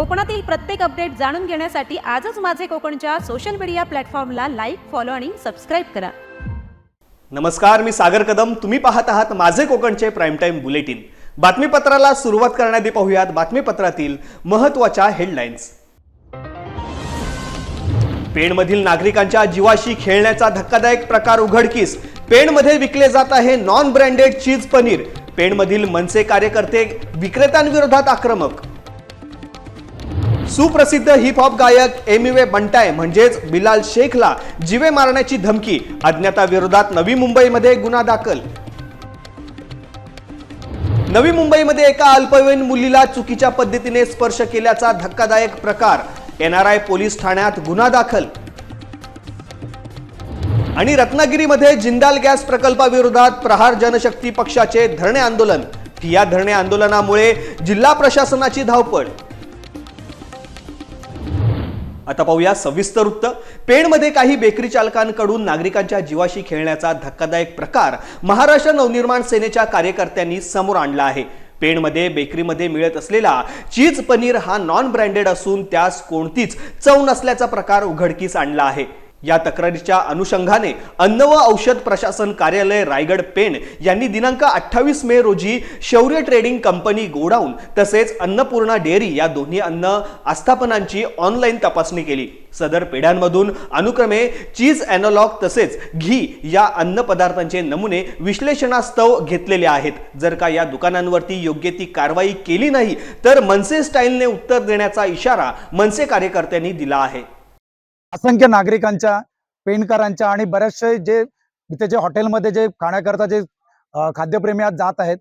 कोकणातील प्रत्येक अपडेट जाणून घेण्यासाठी आजच माझे कोकणच्या सोशल मीडिया प्लॅटफॉर्मला लाईक फॉलो आणि सबस्क्राईब करा. नमस्कार मी सागर कदम. तुम्ही पाहत आहात माझे कोकणचे प्राईम टाईम बुलेटिन बातमीपत्राला सुरुवात करण्याआधी पाहूयात बातमीपत्रातील महत्त्वाच्या हेडलाईन्स पेणमधील नागरिकांच्या जीवाशी खेळण्याचा धक्कादायक प्रकार उघडकीस पेणमध्ये विकले जात आहे नॉन ब्रँडेड चीज पनीर. पेणमधील मनसे कार्यकर्ते विक्रेत्यांविरोधात आक्रमक. सुप्रसिद्ध हिप हॉप गायक एमिवे बंटाय म्हणजेच बिलाल शेखला जिवे मारण्याची धमकी अज्ञाताविरोधात नवी मुंबईमध्ये गुन्हा दाखल. नवी मुंबईमध्ये एका अल्पवयीन मुलीला चुकीच्या पद्धतीने स्पर्श केल्याचा धक्कादायक प्रकार एनआरआय पोलीस ठाण्यात गुन्हा दाखल. आणि रत्नागिरीमध्ये जिंदाल गॅस प्रकल्पाविरोधात प्रहार जनशक्ती पक्षाचे धरणे आंदोलन. या धरणे आंदोलनामुळे जिल्हा प्रशासनाची धावपळ. आता पाहूया सविस्तर वृत्त पेणमध्ये काही बेकरी चालकांकडून नागरिकांच्या जीवाशी खेळण्याचा धक्कादायक प्रकार महाराष्ट्र नवनिर्माण सेनेच्या कार्यकर्त्यांनी समोर आणला आहे. पेणमध्ये बेकरीमध्ये मिळत असलेला चीज पनीर हा नॉन ब्रँडेड असून त्यास कोणतीच चव नसल्याचा प्रकार उघडकीस आणला आहे. या तक्रारीच्या अनुषंगाने अन्न व औषध प्रशासन कार्यालय रायगड पेण यांनी दिनांक अठ्ठावीस मे रोजी शौर्य ट्रेडिंग कंपनी गोडाऊन तसेच अन्नपूर्णा डेअरी या दोन्ही अन्न आस्थापनांची ऑनलाईन तपासणी केली. सदर पेढ्यांमधून अनुक्रमे चीज अॅनॉलॉग तसेच घी या अन्न पदार्थांचे नमुने विश्लेषणास्तव घेतलेले आहेत. जर का या दुकानांवरती योग्य ती कारवाई केली नाही तर मनसे स्टाईलने उत्तर देण्याचा इशारा मनसे कार्यकर्त्यांनी दिला आहे. असंख्य नागरिकांच्या पेणकरांच्या आणि बरेचसे जे इथे जे हॉटेलमध्ये जे खाण्याकरता जे खाद्यप्रेमी आज जात आहेत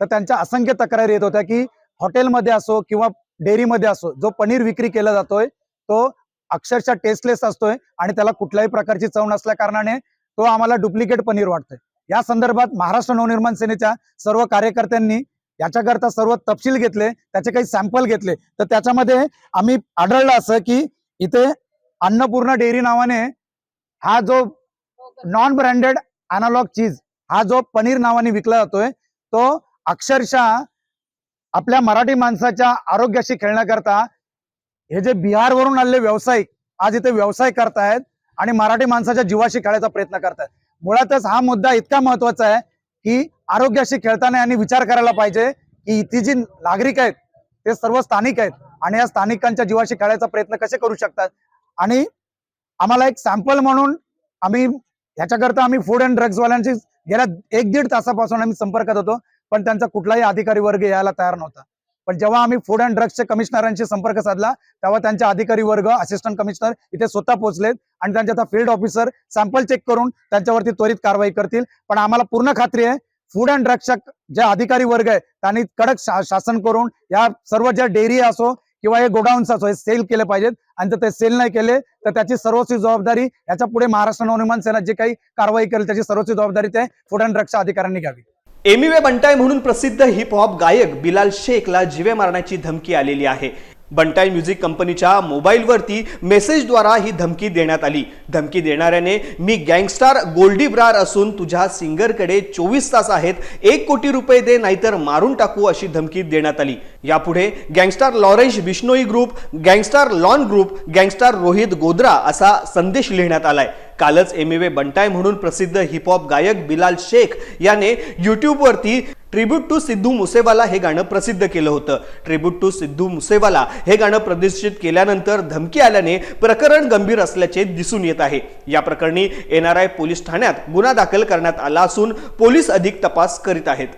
तर त्यांच्या असंख्य तक्रारी येत होत्या की हॉटेलमध्ये असो किंवा डेअरीमध्ये असो जो पनीर विक्री केला जातोय तो अक्षरशः टेस्टलेस असतोय आणि त्याला कुठल्याही प्रकारची चव नसल्या कारणाने तो आम्हाला डुप्लिकेट पनीर वाटतोय. या संदर्भात महाराष्ट्र नवनिर्माण सेनेच्या सर्व कार्यकर्त्यांनी याच्याकरता सर्व तपशील घेतले त्याचे काही सॅम्पल घेतले. तर त्याच्यामध्ये आम्ही आढळलं असं की इथे अन्नपूर्णा डेअरी नावाने हा जो नॉन ब्रँडेड अनालॉग चीज हा जो पनीर नावाने विकला जातोय तो अक्षरशः आपल्या मराठी माणसाच्या आरोग्याशी खेळण्याकरता हे जे बिहारवरून आलेले व्यावसायिक आज इथे व्यवसाय करतायत आणि मराठी माणसाच्या जीवाशी खेळायचा प्रयत्न करतायत. मुळातच हा मुद्दा इतका महत्त्वाचा आहे की आरोग्याशी खेळताना यांनी विचार करायला पाहिजे की इथे जी नागरिक आहेत ते सर्व स्थानिक आहेत आणि या स्थानिकांच्या जीवाशी खेळायचा प्रयत्न कसे करू शकतात? आणि आम्हाला एक सॅम्पल म्हणून आम्ही ह्याच्याकरता आम्ही फूड अँड ड्रग्जवाल्यांशी गेल्या एक दीड तासापासून आम्ही संपर्कात होतो पण त्यांचा कुठलाही अधिकारी वर्ग यायला तयार नव्हता. पण जेव्हा आम्ही फूड अँड ड्रग्सच्या कमिशनरांशी संपर्क साधला तेव्हा त्यांचे अधिकारी वर्ग असिस्टंट कमिशनर इथे स्वतः पोहोचलेत आणि त्यांचे आता फील्ड ऑफिसर सॅम्पल चेक करून त्यांच्यावरती त्वरित कारवाई करतील. पण आम्हाला पूर्ण खात्री आहे फूड अँड ड्रग्सच्या जे अधिकारी वर्ग आहे त्यांनी कडक शा- शासन करून या सर्व ज्या डेअरी असो किंवा हे गोडाऊनचाच हे सेल केले पाहिजेत. आणि जर ते सेल नाही केले तर त्याची सर्वस्वी जबाबदारी याच्यापुढे महाराष्ट्र नवनिर्माण सेना जे काही कारवाई करेल त्याची सर्वस्वी जबाबदारी ते फूड अँड ड्रग्सच्या अधिकाऱ्यांनी घ्यावी. एमिवे बंटाय म्हणून प्रसिद्ध हिप हॉप गायक बिलाल शेखला जिवे मारण्याची धमकी आलेली आहे. बंटाय म्युझिक कंपनीच्या मोबाईलवरती मेसेजद्वारा ही धमकी देण्यात आली. धमकी देणाऱ्याने मी गँगस्टार गोल्डी ब्रार असून तुझ्या सिंगरकडे चोवीस तास आहेत एक कोटी रुपये दे नाहीतर मारून टाकू अशी धमकी देण्यात आली. यापुढे gangster Lawrence Bishnoi group gangster lawn group gangster Rohit Godara असा संदेश लिहिण्यात आलाय. कालच एमिवे बंटाय म्हणून प्रसिद्ध हिपहॉप गायक बिलाल शेख याने युट्यूबवरती ट्रिब्यूट टू सिद्धू मुसेवाला हे गाणं प्रसिद्ध केलं होतं. ट्रिब्यूट टू सिद्धू मुसेवाला हे गाणं प्रदर्शित केल्यानंतर धमकी आल्याने प्रकरण गंभीर असल्याचे दिसून येत आहे. या प्रकरणी एनआरआय पोलीस ठाण्यात गुन्हा दाखल करण्यात आला असून पोलीस अधिक तपास करीत आहेत.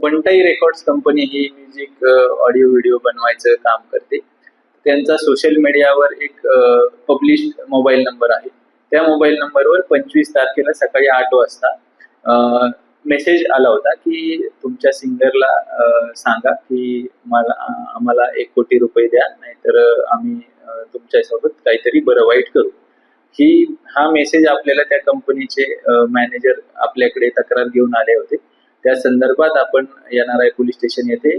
बंटाई रेकॉर्ड्स कंपनी ही म्युझिक ऑडिओ व्हिडिओ बनवायचं काम करते. त्यांचा सोशल मीडियावर एक पब्लिश मोबाईल नंबर आहे. त्या मोबाईल नंबरवर पंचवीस तारखेला सकाळी आठ वाजता मेसेज आला होता की तुमच्या सिंगरला सांगा की मला आम्हाला एक कोटी रुपये द्या नाहीतर आम्ही तुमच्यासोबत काहीतरी बरं वाईट करू. ही हा मेसेज आपल्याला त्या कंपनीचे मॅनेजर आपल्याकडे तक्रार घेऊन आले होते. त्या संदर्भात आपण येणार पोलीस स्टेशन येथे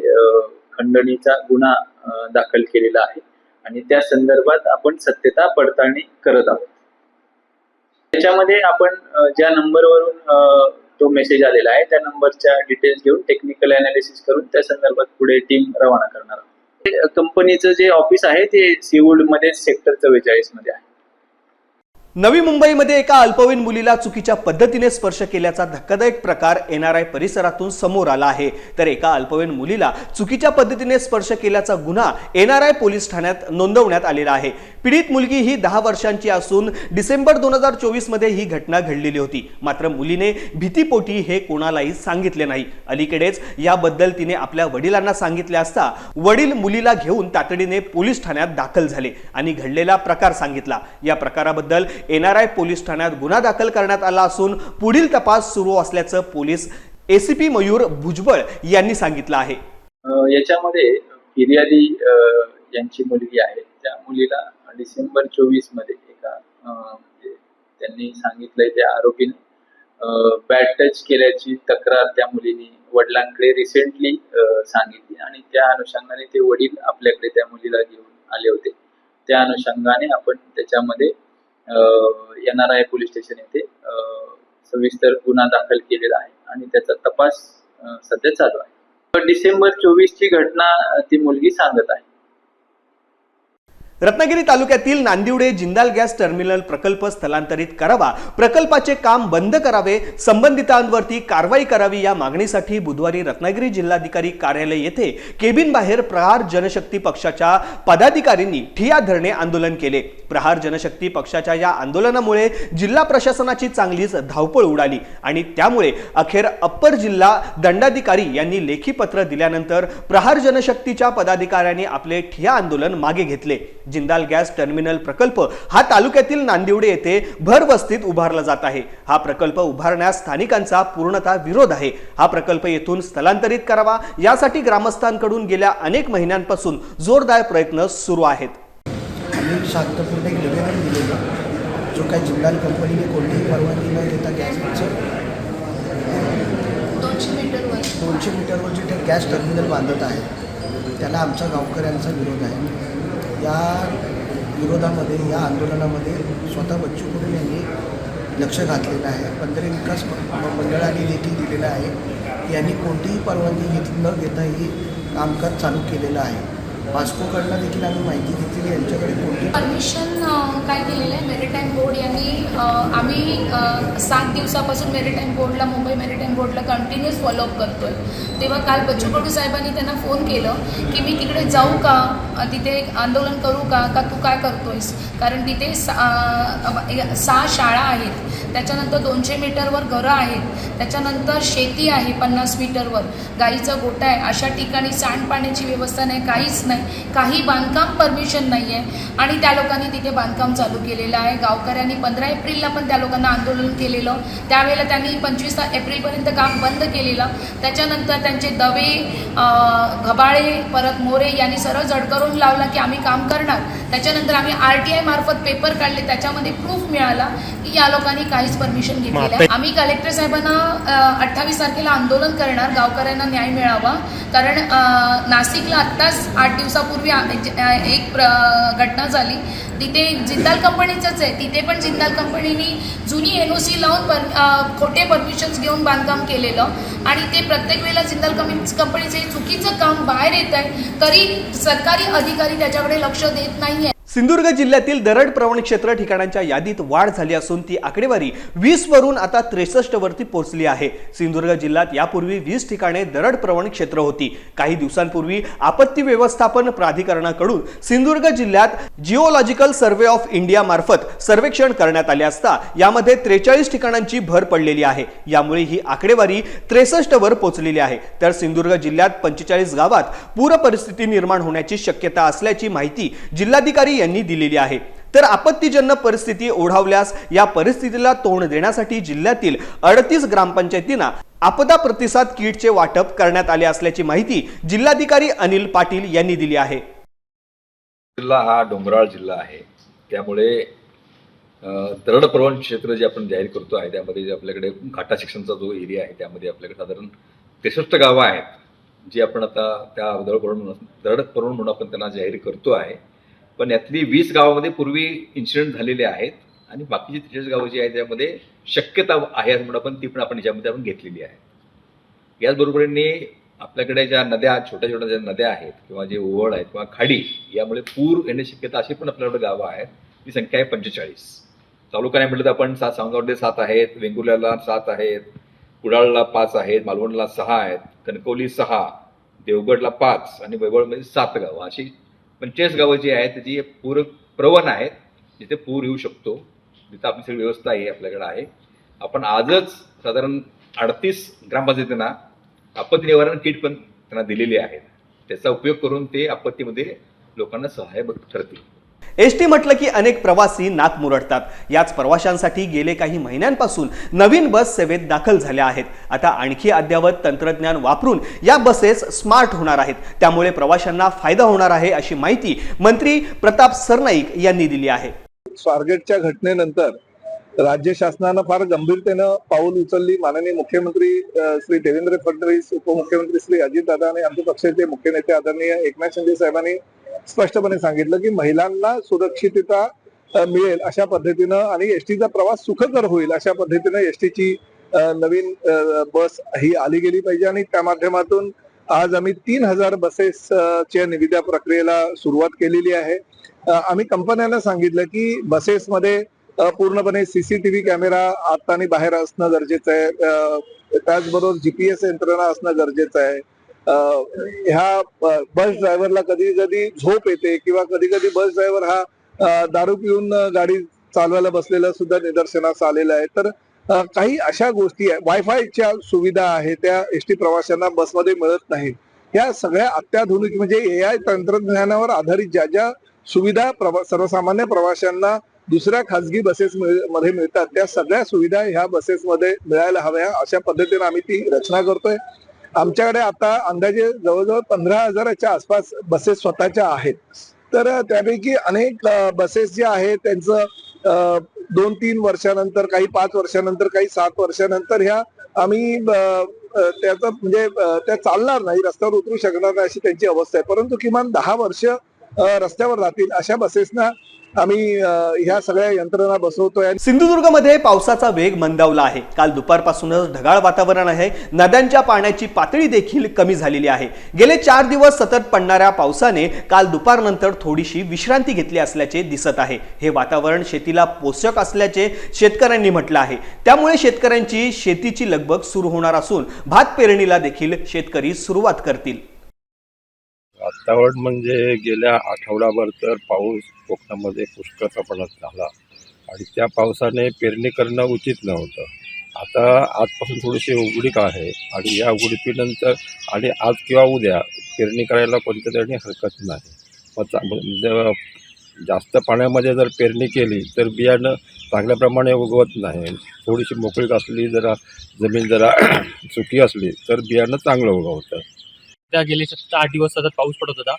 खंडणीचा गुन्हा दाखल केलेला आहे. आणि त्या संदर्भात आपण सत्यता पडताळणी करत आहोत. त्याच्यामध्ये आपण ज्या नंबरवरून तो मेसेज आलेला आहे. त्या नंबरच्या डिटेल्स घेऊन टेक्निकल अनालिसिस करून त्या संदर्भात पुढे टीम रवाना करणार आहोत. कंपनीचं जे ऑफिस आहे ते सिवूडमध्ये सेक्टर चव्वेचाळीसमध्ये आहे. नवी मुंबईमध्ये एका अल्पवयीन मुलीला चुकीच्या पद्धतीने स्पर्श केल्याचा धक्कादायक प्रकार एन आर आय परिसरातून समोर आला आहे. तर एका अल्पवयीन मुलीला चुकीच्या पद्धतीने स्पर्श केल्याचा गुन्हा एन आर आय पोलीस ठाण्यात नोंदवण्यात आलेला आहे. पीडित मुलगी ही दहा वर्षांची असून डिसेंबर दोन हजार चोवीसमध्ये ही घटना घडलेली होती. मात्र मुलीने भीतीपोटी हे कोणालाही सांगितले नाही. अलीकडेच याबद्दल तिने आपल्या वडिलांना सांगितले असता वडील मुलीला घेऊन तातडीने पोलीस ठाण्यात दाखल झाले आणि घडलेला प्रकार सांगितला. या प्रकाराबद्दल एनआरआय पोलीस ठाण्यात गुन्हा दाखल करण्यात आला असून पुढील तपास सुरू असल्याचं पोलीस एसीपी मयूर भुजबळ यांनी सांगितलं आहे. याच्यामध्ये फिर्यादी यांची मुलगी आहे. त्या मुलीला डिसेंबर चोवीसमध्ये एका म्हणजे त्यांनी सांगितलंय त्या आरोपीने बॅड टच केल्याची तक्रार त्या मुलीने वडिलांकडे रिसेंटली सांगितली आणि त्या अनुषंगाने ते वडील आपल्याकडे त्या मुलीला घेऊन आले होते. त्या अनुषंगाने आपण त्याच्यामध्ये N R I police station येथे सविस्तर गुन्हा दाखल केलेला आहे आणि त्याचा तपास सध्या चालू आहे. डिसेंबर चोवीस ची घटना ती मुलगी सांगत आहे. रत्नागिरी तालुक्यातील नांदिवडे जिंदाल गॅस टर्मिनल प्रकल्प स्थलांतरित करावा. प्रकल्पाचे काम बंद करावे. संबंधितांवरती कारवाई करावी या मागणीसाठी बुधवारी रत्नागिरी जिल्हाधिकारी कार्यालय येथे केबिन बाहेर प्रहार जनशक्ती पक्षाच्या पदाधिकाऱ्यांनी ठिया धरणे आंदोलन केले. प्रहार जनशक्ती पक्षाच्या या आंदोलनामुळे जिल्हा प्रशासनाची चांगलीच धावपळ उडाली आणि त्यामुळे अखेर अप्पर जिल्हा दंडाधिकारी यांनी लेखी पत्र दिल्यानंतर प्रहार जनशक्तीच्या पदाधिकाऱ्यांनी आपले ठिया आंदोलन मागे घेतले. जिंदाल गॅस टर्मिनल प्रकल्प हा तालुक्यातील नांदिवडे येथे भरवस्तीत उभारला जात आहे. हा प्रकल्प उभारण्यास स्थानिकांचा पूर्णतः विरोध आहे. हा प्रकल्प येथून स्थलांतरित करावा यासाठी ग्रामस्थांकडून गेल्या अनेक महिन्यांपासून जोरदार प्रयत्न सुरू आहेत. आम्ही शांतपूर्ण एक निवेदन दिलेलं जो काही जिंदाल कंपनीने कोणतीही परवानगी न देता गॅसचं दोनशे मीटरवर दोनशे मीटरवर जे गॅस टर्मिनल बांधत आहे त्याला आमच्या गावकऱ्यांचा विरोध आहे. या विरोधामध्ये या आंदोलनामध्ये स्वतः बच्चू कडू यांनी लक्ष घातलेलं आहे. बंदरे विकास मंडळाने देखील दिलेलं आहे यांनी कोणतीही परवानगी घेत न घेता ही कामकाज चालू केलेलं आहे. वास्कोकडनं देखील आम्ही माहिती घेतलेली यांच्याकडे. कोणती? परमिशन काय केलेलं आहे? मेरिटाईम बोर्ड यांनी आम्ही सात दिवसापासून मेरिटाईम बोर्डला मुंबई मेरिटाईम बोर्डला कंटिन्युअस फॉलोअप करतोय. तेव्हा काल बच्चू कडू साहेबांनी त्यांना फोन केलं की मी तिकडे जाऊ का? तिथे आंदोलन करू का? का तू काय करतोयस? कारण तिथे सा- सहा शाळा आहेत. त्याच्यानंतर दोनशे मीटरवर घरं आहेत. त्याच्यानंतर शेती आहे पन्नास मीटरवर. गाईचा गोठा आहे. अशा ठिकाणी सांडपाण्याची व्यवस्था नाही काहीच नाही. काही बांधकाम परमिशन नाही आहे आणि त्या लोकांनी तिथे बांधकाम चालू केलेलं आहे. गावकऱ्यांनी पंधरा एप्रिलला पण त्या लोकांना आंदोलन केलेलं. त्यावेळेला त्यांनी पंचवीस एप्रिलपर्यंत काम बंद केलेलं. त्याच्यानंतर त्यांचे दवे घबाळे परत मोरे यांनी सरळ झडकरून लावला की आम्ही काम करणार. त्याच्यानंतर आम्ही आर टी आय मार्फत पेपर काढले. त्याच्यामध्ये प्रूफ मिळाला की या लोकांनी काही काहीच परमिशन घेतलेलं आहे. आम्ही कलेक्टर साहेबांना अठ्ठावीस तारखेला आंदोलन करणार. गावकऱ्यांना न्याय मिळावा. कारण नाशिकला आत्ताच आठ दिवसापूर्वी आ- ज- अं, एक घटना झाली. तिथे जिंदाल कंपनीचंच आहे. तिथे पण जिंदाल कंपनीनी जुनी एन ओ सी लावून पर खोटे परमिशन्स घेऊन बांधकाम केलेलं. आणि ते प्रत्येक वेळेला जिंदाल कमी कंपनीचं चुकीचं काम बाहेर येत आहे. तरी सरकारी अधिकारी त्याच्याकडे लक्ष देत नाही आहे सिंधुदुर्ग जिल्ह्यातील दरड प्रवण क्षेत्र ठिकाणांच्या यादीत वाढ झाली असून ती आकडेवारी वीस वरून आता त्रेसष्ट वरती पोहोचली आहे. सिंधुदुर्ग जिल्ह्यात यापूर्वी वीस ठिकाणे दरड प्रवण क्षेत्र होती. काही दिवसांपूर्वी आपत्ती व्यवस्थापन प्राधिकरणाकडून सिंधुदुर्ग जिल्ह्यात जिओलॉजिकल सर्व्हे ऑफ इंडिया मार्फत सर्वेक्षण करण्यात आले असता यामध्ये त्रेचाळीस ठिकाणांची भर पडलेली आहे. यामुळे ही आकडेवारी त्रेसष्ट वर पोहोचलेली आहे. तर सिंधुदुर्ग जिल्ह्यात पंचेचाळीस गावात पूर परिस्थिती निर्माण होण्याची शक्यता असल्याची माहिती जिल्हाधिकारी यांनी दिलेली आहे. तर आपत्तीजन्य परिस्थिती ओढावल्यास या परिस्थितीला तोंड देण्यासाठी जिल्ह्यातील अडतीस ग्रामपंचायतींना आपदा प्रतिसाद किटचे वाटप करण्यात आले असल्याची माहिती जिल्हाधिकारी अनिल पाटील यांनी दिली आहे. जिल्हा हा डोंगराळ जिल्हा आहे. त्यामुळे अ, दरडप्रवण क्षेत्र जे आपण जाहीर करतो आहे त्यामध्ये जे आपल्याकडे घाटा शिक्षणचा जो एरिया आहे त्यामध्ये आपल्याकडे साधारण त्रेसष्ट गावं आहेत. जी आपण आता त्या दरडप्रवण म्हणून दरडप्रवण म्हणून आपण त्यांना जाहीर करतो आहे. पण यातली वीस गावामध्ये पूर्वी इन्सिडेंट झालेले आहेत आणि बाकीची त्रेचाळीस गावं जी आहेत त्यामध्ये शक्यता आहे असं म्हणून आपण ती पण आपण याच्यामध्ये आपण घेतलेली आहे. याचबरोबरीने आपल्याकडे ज्या नद्या छोट्या छोट्या ज्या नद्या आहेत किंवा जे ओवळ आहेत किंवा खाडी यामुळे पूर येण्याची शक्यता अशी पण आपल्याकडे गावं आहेत. ती संख्या आहे पंचेचाळीस. तालुका नाही म्हटलं तर आपण सात सावंतवाडीला सात आहेत वेंगुर्ल्याला सात आहेत कुडाळला पाच आहेत मालवणला सहा आहेत कणकवली सहा देवगडला पाच आणि वैभवमध्ये सात गावं अशी पंचेचाळीस गावं जी आहेत त्याची पूर प्रवण आहेत जिथे पूर येऊ शकतो. जिथं आपली सगळी व्यवस्था आहे आपल्याकडे आहे. आपण आजच साधारण अडतीस ग्रामपंचायतींना आपत्ती निवारण किट पण त्यांना दिलेली आहेत. त्याचा उपयोग करून ते आपत्तीमध्ये लोकांना सहाय्य ठरतील. एस टी म्हटलं की अनेक प्रवासी नाक मुरडतात. याच प्रवाशांसाठी गेले काही महिन्यांपासून नवीन बस सेवेत दाखल झाल्या आहेत. आता आणखी अद्ययावत तंत्रज्ञान वापरून या बसेस स्मार्ट होणार आहेत. त्यामुळे प्रवाशांना फायदा होणार आहे अशी माहिती मंत्री प्रताप सरनाईक यांनी दिली आहे. स्वारगेटच्या घटनेनंतर राज्य शासनानं फार गंभीरतेनं पाऊल उचलली. माननीय मुख्यमंत्री श्री देवेंद्र फडणवीस उपमुख्यमंत्री श्री अजितदादा आणि आमच्या पक्षाचे मुख्य नेते आदरणीय एकनाथ शिंदे साहेबांनी स्पष्टपणे सांगितलं की महिलांना सुरक्षितता मिळेल अशा पद्धतीनं आणि एसटीचा प्रवास सुखकर होईल अशा पद्धतीनं एसटीची नवीन बस ही आली गेली पाहिजे आणि त्या माध्यमातून आज आम्ही तीन हजार बसेसच्या निविदा प्रक्रियेला सुरुवात केलेली आहे. आम्ही कंपन्यांना सांगितलं की बसेसमध्ये पूर्णपणे सीसीटीव्ही कॅमेरा आत आणि बाहेर असणं गरजेचं आहे. त्याचबरोबर जीपीएस यंत्रणा असणं गरजेचं आहे. ह्या बस ड्रायव्हरला कधी कधी झोप येते किंवा कधी कधी बस ड्रायव्हर हा दारू पिऊन गाडी चालवायला बसलेला सुद्धा निदर्शनास आलेला आहे. तर काही अशा गोष्टी आहे वायफायच्या सुविधा आहे त्या एस टी प्रवाशांना बसमध्ये मिळत नाहीत. या सगळ्या अत्याधुनिक म्हणजे ए आय तंत्रज्ञानावर आधारित ज्या ज्या सुविधा प्रवा- सर्वसामान्य प्रवाशांना दुसऱ्या खासगी बसेस मध्ये मिळतात त्या सगळ्या सुविधा ह्या बसेसमध्ये मिळायला हव्या अशा पद्धतीने आम्ही ती रचना करतोय. आमच्याकडे आता अंदाजे जवळजवळ पंधरा हजाराच्या आसपास बसेस स्वतःच्या आहेत. तर त्यापैकी अनेक बसेस जे आहेत त्यांचं दोन तीन वर्षानंतर काही पाच वर्षानंतर काही सात वर्षानंतर ह्या आम्ही त्याचं म्हणजे त्या चालणार नाही रस्त्यावर उतरू शकणार नाही अशी त्यांची अवस्था आहे. परंतु किमान दहा वर्ष रस्त्यावर राहतील अशा बसेसना आम्ही ह्या सगळ्या यंत्रणा बसवतोय सिंधुदुर्गमध्ये पावसाचा वेग मंदावला आहे. काल दुपारपासूनच ढगाळ वातावरण आहे. नद्यांच्या पाण्याची पातळी देखील कमी झालेली आहे. गेले चार दिवस सतत पडणाऱ्या पावसाने काल दुपारनंतर थोडीशी विश्रांती घेतली असल्याचे दिसत आहे. हे वातावरण शेतीला पोषक असल्याचे शेतकऱ्यांनी म्हटलं आहे. त्यामुळे शेतकऱ्यांची शेतीची लगबग सुरू होणार असून भात पेरणीला देखील शेतकरी सुरुवात करतील. वातावरण म्हणजे गेल्या आठवडाभर तर पाऊस कोकणामध्ये पुष्कळ प्रमाणात झाला. आणि त्या पावसाने पेरणी करणं उचित नव्हतं. आता आजपासून थोडीशी उघडीक आहे आणि या उघडीपीनंतर आणि आज किंवा उद्या पेरणी करायला कोणत्या तरी हरकत नाही. मग चा- म्हणजे जास्त पाण्यामध्ये जर पेरणी केली तर बियाणं चांगल्या प्रमाणे उगवत नाही. थोडीशी मोकळीक असली जरा जमीन जरा सुकी असली तर बियाणं चांगलं उगवतं. गेले सतत आठ दिवस सतत पाऊस पडत होता.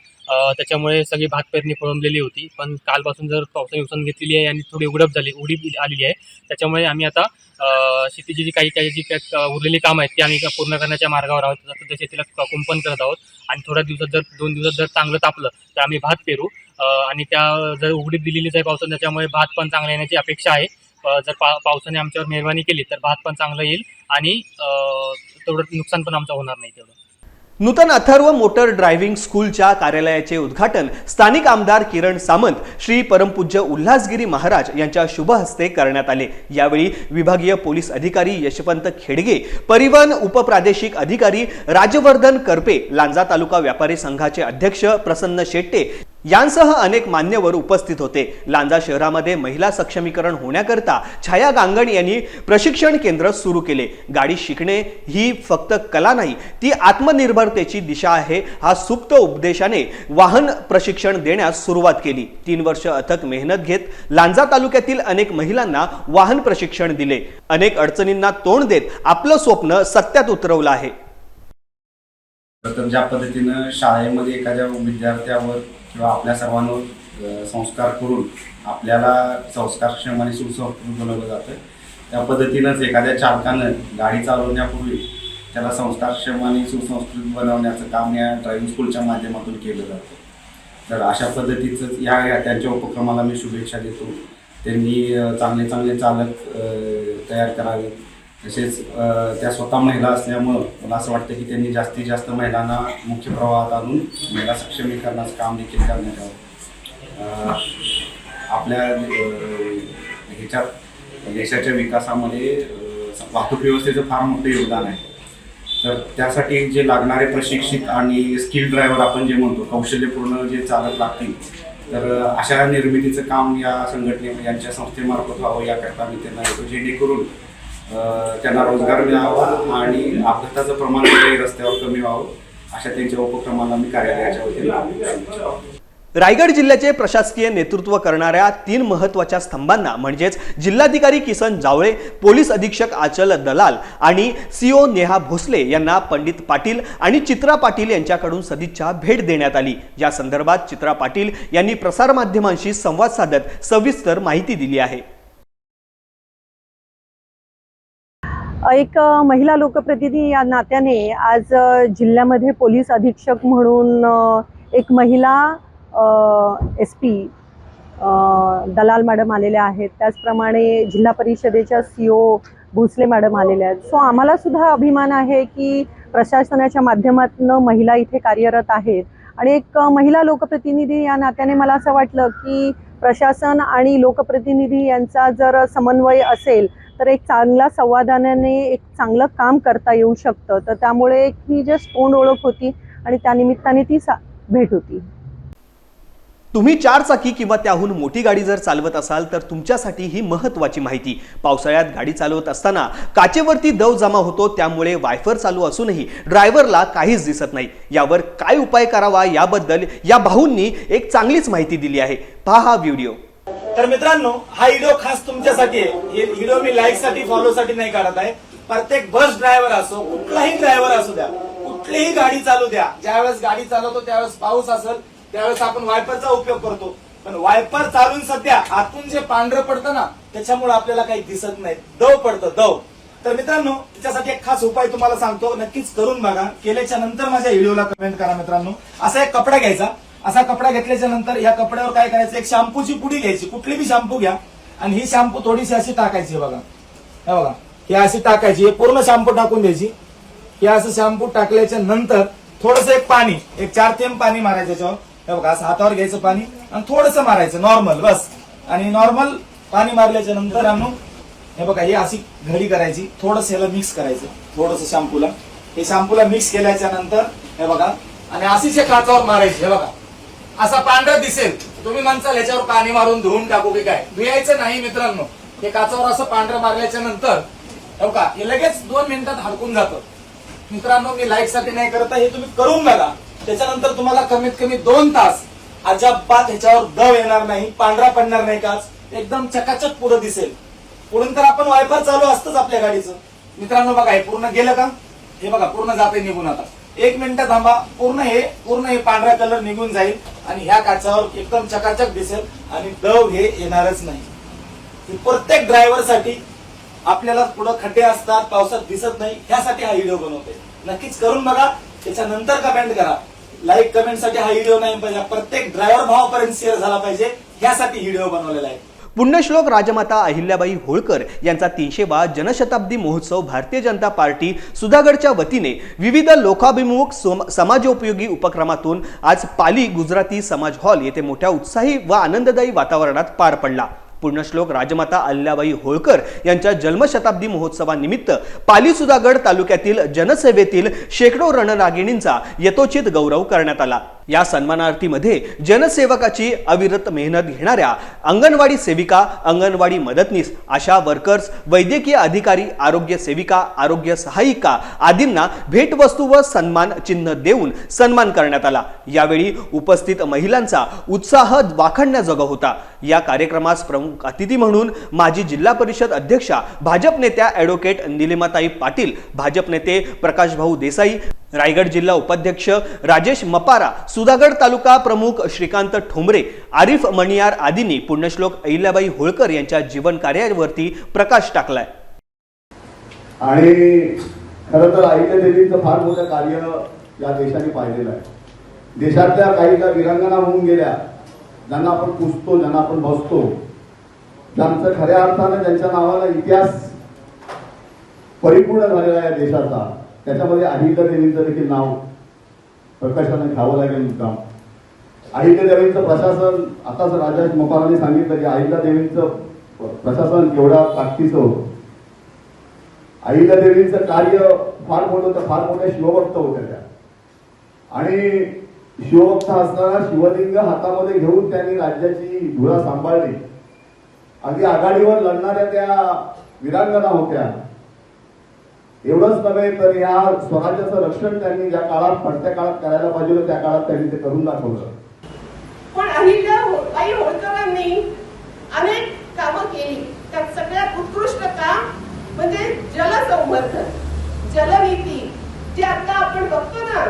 त्याच्यामुळे सगळी भात पेरणी खोळंबलेली होती. पण कालपासून जर पावसाने उसण घेतलेली आहे आणि थोडी उघडप झाली उडी आलेली आहे. त्याच्यामुळे आम्ही आता शेतीची जी काही काही जी उरलेली कामं आहेत ती आम्ही पूर्ण करण्याच्या मार्गावर आहोत. सध्या शेतीला कुंपण करत आहोत. आणि थोड्या दिवसात जर दोन दिवसात जर चांगलं तापलं तर आम्ही भात पेरू. आणि त्या जर उघडीप दिलेलीच आहे पावसाने त्याच्यामुळे भात पण चांगला येण्याची अपेक्षा आहे. जर पा पावसाने आमच्यावर मेहरबानी केली तर भात पण चांगलं येईल आणि तेवढं नुकसान पण आमचं होणार नाही तेवढं. नूतन अथर्व मोटर ड्रायव्हिंग स्कूलच्या कार्यालयाचे उद्घाटन स्थानिक आमदार किरण सामंत श्री परमपूज्य उल्हासगिरी महाराज यांच्या शुभ हस्ते करण्यात आले. यावेळी विभागीय पोलीस अधिकारी यशवंत खेडगे परिवहन उपप्रादेशिक अधिकारी राजवर्धन करपे लांजा तालुका व्यापारी संघाचे अध्यक्ष प्रसन्न शेट्टे यांसह अनेक मान्यवर उपस्थित होते. लांजा शहरामध्ये महिला सक्षमीकरण होण्याकरता छाया गांगण यांनी प्रशिक्षण केंद्र सुरू केले. गाडी शिकणे ही फक्त कला नाही ती आत्मनिर्भरतेची दिशा आहे हा सुप्त उपदेशाने वाहन प्रशिक्षण देण्यास सुरुवात केली. तीन वर्ष अथक मेहनत घेत लांजा तालुक्यातील अनेक महिलांना वाहन प्रशिक्षण दिले. अनेक अडचणींना तोंड देत आपलं स्वप्न सत्यात उतरवलं आहे. प्रथम ज्या पद्धतीनं शाळेमध्ये एखाद्या विद्यार्थ्यावर किंवा आपल्या सर्वांवर संस्कार करून आपल्याला संस्कारक्षम आणि सुसंस्कृत बनवलं जातं त्या पद्धतीनंच एखाद्या चालकानं गाडी चालवण्यापूर्वी त्याला संस्कारक्षम आणि सुसंस्कृत बनवण्याचं काम या ड्रायव्हिंग स्कूलच्या माध्यमातून केलं जातं. तर अशा पद्धतीचं या या त्यांच्या उपक्रमाला मी शुभेच्छा देतो. त्यांनी चांगले चांगले चालक तयार करावे तसेच त्या स्वतः महिला असल्यामुळं मला असं वाटतं की त्यांनी जास्तीत जास्त महिलांना मुख्य प्रवाहात आणून महिला सक्षमीकरणाचं काम देखील करण्यात यावं. आपल्या ह्याच्यात देशाच्या विकासामध्ये वाहतूक व्यवस्थेचं फार मोठं योगदान आहे. तर त्यासाठी जे लागणारे प्रशिक्षित आणि स्किल ड्रायव्हर आपण जे म्हणतो कौशल्यपूर्ण जे चालक लागतील तर अशा निर्मितीचं काम या संघटने यांच्या संस्थेमार्फत व्हावं याकरता मी त्यांना येतो जेणेकरून त्यांना रोजगार मिळावा आणि अपघाताचं प्रमाण रस्त्यावर कमी व्हावं अशा त्यांच्या उपक्रमाला मी कार्यालयाच्या वतीने रायगड जिल्ह्याचे प्रशासकीय नेतृत्व करणाऱ्या तीन महत्त्वाच्या स्तंभांना म्हणजेच जिल्हाधिकारी किसन जावळे पोलीस अधीक्षक आचल दलाल आणि सीओ नेहा भोसले यांना पंडित पाटील आणि चित्रा पाटील यांच्याकडून सदिच्छा भेट देण्यात आली. या संदर्भात चित्रा पाटील यांनी प्रसारमाध्यमांशी संवाद साधत सविस्तर माहिती दिली आहे. एक महिला लोकप्रतिनिधी या नात्याने आज जिल्ह्यामध्ये पोलीस अधीक्षक म्हणून एक महिला एस पी दलाल मॅडम आलेल्या आहेत. त्याचप्रमाणे जिल्हा परिषदेच्या सी ओ भोसले मॅडम आलेल्या आहेत. सो आम्हाला सुद्धा अभिमान आहे की प्रशासनाच्या माध्यमातून महिला इथे कार्यरत आहेत. आणि एक महिला लोकप्रतिनिधी या नात्याने मला असं वाटलं की प्रशासन आणि लोकप्रतिनिधी यांचा जर समन्वय असेल तर एक चांगला संवादानाने एक चांगलं काम करता येऊ शकतं. तर त्यामुळे एक ही जस्ट तोंड ओळख होती आणि त्यानिमित्ताने ती सा भेट होती. तुम्ही चार चाकी किंवा त्याहून मोठी गाडी जर चालवत असाल तर तुमच्यासाठी ही महत्त्वाची माहिती. पावसाळ्यात गाडी चालवत असताना काचेवरती दव जमा होतो त्यामुळे वायफर चालू असूनही ड्रायव्हरला काहीच दिसत नाही. यावर काय उपाय करावा याबद्दल या भाऊंनी एक चांगलीच माहिती दिली आहे. पहा हा व्हिडिओ. तर मित्रांनो हा व्हिडिओ खास तुमच्यासाठी आहे. व्हिडिओ मी लाईकसाठी फॉलो साठी नाही काढत आहे. प्रत्येक बस ड्रायव्हर असो कुठलाही ड्रायव्हर असू द्या कुठलीही गाडी चालू द्या. ज्यावेळेस गाडी चालवतो त्यावेळेस पाऊस असेल त्यावेळेस आपण वायपरचा उपयोग करतो. पण वायपर चालून सध्या आतून जे पांढरं पडतं ना त्याच्यामुळे आपल्याला काही दिसत नाही. दव पडतं दव. तर मित्रांनो त्याच्यासाठी एक खास उपाय तुम्हाला सांगतो नक्कीच करून बघा. केल्याच्यानंतर माझ्या व्हिडिओला कमेंट करा मित्रांनो. असा एक कपडा घ्यायचा. असा कपडा घेतल्याच्या नंतर या कपड्यावर काय करायचं? एक शॅम्पूची पुडी घ्यायची. कुठली बी शॅम्पू घ्या. आणि ही शॅम्पू थोडीशी अशी टाकायची बघा. हे बघा. हे अशी टाकायची. हे पूर्ण शॅम्पू टाकून द्यायची. हे असं शॅम्पू टाकल्याच्या नंतर थोडस एक पाणी एक चार थेंब पाणी मारायचं याच्यावर. हे बघा असं हातावर घ्यायचं पाणी आणि थोडंसं मारायचं नॉर्मल बस. आणि नॉर्मल पाणी मारल्याच्या नंतर आणून हे बघा ही अशी घडी करायची. थोडस ह्याला मिक्स करायचं. थोडस शॅम्पूला. हे शॅम्पूला मिक्स केल्याच्यानंतर हे बघा. आणि अशीच हे काचावर मारायची हे बघा. असा पांढरा दिसेल. तुम्ही म्हणसाल याच्यावर पाणी मारून धुवून टाकू की काय? धुयायचं नाही मित्रांनो. हे काचावर असं पांढरं मारल्याच्या नंतर हो का? हे लगेच दोन मिनिटात हडकून जातं. मित्रांनो मी लाइटसाठी नाही करत हे तुम्ही करून बघा. त्याच्यानंतर तुम्हाला कमीत कमी दोन तास अजाबात ह्याच्यावर दव येणार नाही पांढरा पडणार नाही काच. एकदम चकाचक पुढं दिसेल. पुढून तर आपण वायफर चालू असतंच आपल्या गाडीचं. मित्रांनो बघा हे पूर्ण गेलं का? हे बघा पूर्ण जाते निघून आता. एक मिनिट थांबा. पूर्ण हे पूर्ण हे पांढरा कलर निघून जाईल आणि ह्या काचावर एकदम चकाचक दिसेल आणि दव हे येणारच नाही. प्रत्येक ड्रायव्हरसाठी आपल्याला पुढे खड्डे असतात पावसात दिसत नाही ह्यासाठी हा व्हिडिओ बनवतोय. नक्कीच करून बघा. त्याच्यानंतर कमेंट करा. लाईक कमेंटसाठी हा व्हिडिओ नाही पाहिजे. प्रत्येक ड्रायव्हर भावापर्यंत शेअर झाला पाहिजे. ह्यासाठी व्हिडिओ बनवलेला आहे. पुण्यश्लोक राजमाता अहिल्याबाई होळकर यांचा तीनशेवा जनशताब्दी महोत्सव भारतीय जनता पार्टी सुधागडच्या वतीने विविध लोकाभिमुख समाजोपयोगी उपक्रमातून आज पाली गुजराती समाज हॉल येथे मोठ्या उत्साही व आनंददायी वातावरणात पार पडला. पुण्यश्लोक राजमाता अहिल्याबाई होळकर यांच्या जन्मशताब्दी महोत्सवानिमित्त पाली सुधागड तालुक्यातील जनसेवेतील शेकडो रणरागिणींचा यथोचित गौरव करण्यात आला. या सन्मानार्थीमध्ये जनसेवकाची अविरत मेहनत घेणाऱ्या अंगणवाडी सेविका अंगणवाडी मदतनीस आशा वर्कर्स वैद्यकीय अधिकारी आरोग्य सेविका आरोग्य सहायिका आदींना भेटवस्तू व सन्मान चिन्ह देऊन सन्मान करण्यात आला. यावेळी उपस्थित महिलांचा उत्साह वाखाणण्याजोगा होता. या कार्यक्रमास प्रमुख प्रमुख अतिथी म्हणून माजी जिल्हा परिषद अध्यक्षा भाजप नेत्या ॲडव्होकेट निलिमाताई पाटील भाजप नेते प्रकाशभाऊ देसाई रायगड जिल्हा उपाध्यक्ष राजेश मपारा सुधागड तालुका प्रमुख श्रीकांत ठोंबरे आरिफ मणियार आदींनी पुण्यश्लोक अहिल्याबाई होळकर यांच्या जीवन कार्यावरती प्रकाश टाकलाय. आणि खरं तर आईच्या देवीचं फार मोठं कार्य या देशाने पाहिलेलं आहे. देशातल्या काही ज्या विरांगणा होऊन गेल्या ज्यांना आपण पुजतो ज्यांना आपण बसतो ज्यांचं खऱ्या अर्थानं ज्यांच्या नावाला इतिहास परिपूर्ण झालेला आहे या देशाचा त्याच्यामध्ये अहिल्या देवींचं देखील नाव प्रकाशाने घ्यावं लागेल मुद्दाम. अहिल्या देवींचं प्रशासन आताच राजा मोकाराने सांगितलं की अहिल्या देवींचं प्रशासन केवढ्या ताकदीचं होतं. अहिल्या देवींचं कार्य फार मोठं होतं फार मोठ्या शिवभक्त होत्या त्या. आणि शिवभक्त असताना शिवलिंग हातामध्ये घेऊन त्यांनी राज्याची धुरा सांभाळली. अगदी आघाडीवर लढणाऱ्या त्या वीरांगना होत्या. एवढंच नव्हे तर या स्वराज्याचं रक्षण त्यांनी ज्या काळात पडत्या काळात करायला पाहिजे होतं त्या काळात त्यांनी ते करून दाखवलं. पण अहिल्याबाई हो, होळकरांनी अनेक कामं केली. त्यात सगळ्यात उत्कृष्ट काम म्हणजे जलसंवर्धन जलनीती जे आता आपण बघतो ना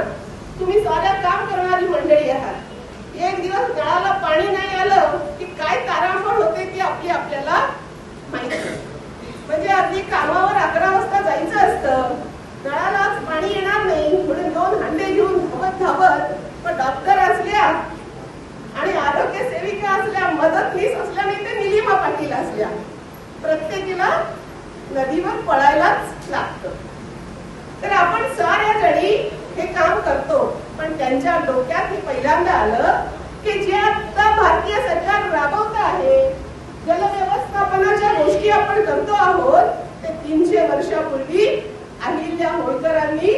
तुम्ही साऱ्या काम करणारी मंडळी आहात एक दिवस नळाला पाणी नाही आलं की काय तारांबळ होते ती आपली आपल्याला माहिती म्हणजे अगदी कामावर अकरा वाजता जायचं असतं. नळालाच पाणी येणार नाही. म्हणून दोन हंडे घेऊन धावत धावत पण डॉक्टर असल्या आणि आरोग्य सेविका असल्या मदतनीस असल्या नाही ते निलिमा पाटील असल्या. प्रत्येकीला नदीवर पळायलाच लागतं. तर आपण साऱ्या जणी हे काम करतो. पण त्यांच्या डोक्यात हे पहिल्यांदा आलं की जे आता भारतीय सरकार राबवत आहे जलव्यवस्थापनाच्या गोष्टी आपण करतो आहोत ते तीनशे वर्षापूर्वी अहिल्या होळकरांनी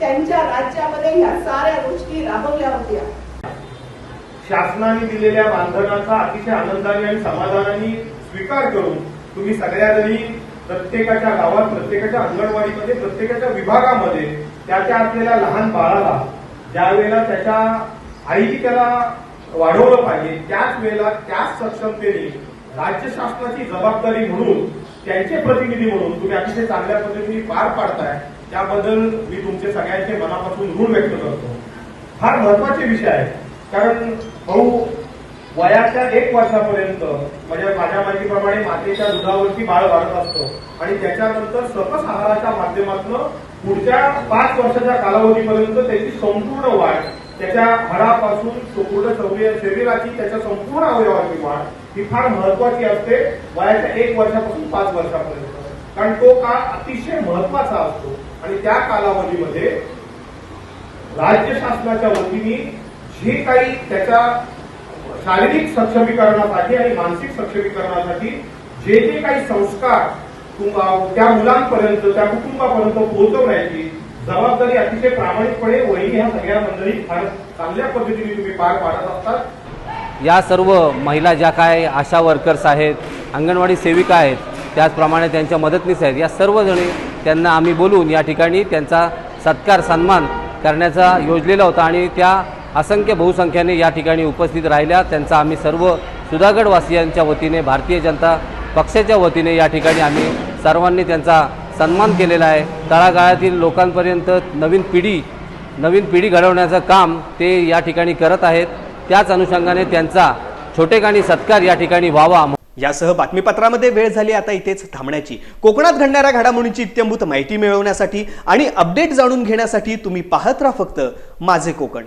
त्यांच्या राज्यामध्ये ह्या साऱ्या गोष्टी राबवल्या होत्या. शासनाने दिलेल्या मानधनाचा अतिशय आनंदाने आणि समाधानाने स्वीकार करून तुम्ही सगळ्या जणी प्रत्येकाच्या गावात प्रत्येकाच्या अंगणवाडीमध्ये प्रत्येकाच्या विभागामध्ये त्याच्या असलेल्या लहान बाळाला ज्या वेळेला त्याच्या आईने त्याला वाढवलं पाहिजे त्याच वेळेला त्याच सक्षमतेने राज्य शासनाची जबाबदारी म्हणून त्यांचे प्रतिनिधी म्हणून तुम्ही अतिशय चांगल्या पद्धतीने पार पाडताय. त्याबद्दल मी तुमचे सगळ्यांचे मनापासून ऋण व्यक्त करतो. फार महत्त्वाचे विषय आहे कारण भाऊ वयाच्या एक वर्षापर्यंत म्हणजे माझ्या माहितीप्रमाणे मातेच्या दुधावरती बाळ वाढत असतो. आणि त्याच्यानंतर सकस आहाराच्या माध्यमातून पुढच्या पाच वर्षाच्या कालावधीपर्यंत त्याची संपूर्ण वाढ त्याच्या हाडापासून संपूर्ण शरीराची त्याच्या संपूर्ण अवयवाची वाढ ही फार महत्वाची असते. वयाच्या एक वर्षापासून पाच वर्षापर्यंत. कारण तो काळ अतिशय महत्त्वाचा असतो. आणि त्या कालावधीमध्ये राज्य शासनाच्या वतीने जे काही त्याच्या शारीरिक सक्षमीकरणासाठी आणि मानसिक सक्षमीकरणासाठी जे जे काही संस्कार त्या मुलांपर्यंत त्या कुटुंबापर्यंत पोहोचवण्याची जबाबदारी अतिशय प्रामाणिकपणे वहिनी ह्या सगळ्या मंडळी फार चांगल्या पद्धतीने तुम्ही पार पाडत असतात. या सर्व महिला ज्या काय आशा वर्कर्स आहेत अंगणवाडी सेविका आहेत त्याचप्रमाणे त्यांच्या मदतनीस आहेत या सर्वजणी त्यांना आम्ही बोलून या ठिकाणी त्यांचा सत्कार सन्मान करण्याचा योजलेला होता आणि त्या असंख्य बहुसंख्याने या ठिकाणी उपस्थित राहिल्या. त्यांचा आम्ही सर्व सुधागडवासियांच्या वतीने भारतीय जनता पक्षाच्या वतीने या ठिकाणी आम्ही सर्वांनी त्यांचा सन्मान केलेला आहे. तळागाळातील लोकांपर्यंत नवीन पिढी नवीन पिढी घडवण्याचं काम ते या ठिकाणी करत आहेत. त्याच अनुषंगाने त्यांचा छोटेखानी सत्कार या ठिकाणी व्हावा यासह बातमीपत्रामध्ये वेळ झाली आता इथेच थांबण्याची. कोकणात घडणाऱ्या घडामोडींची इत्यंभूत माहिती मिळवण्यासाठी आणि अपडेट जाणून घेण्यासाठी तुम्ही पाहत राहा फक्त माझे कोकण.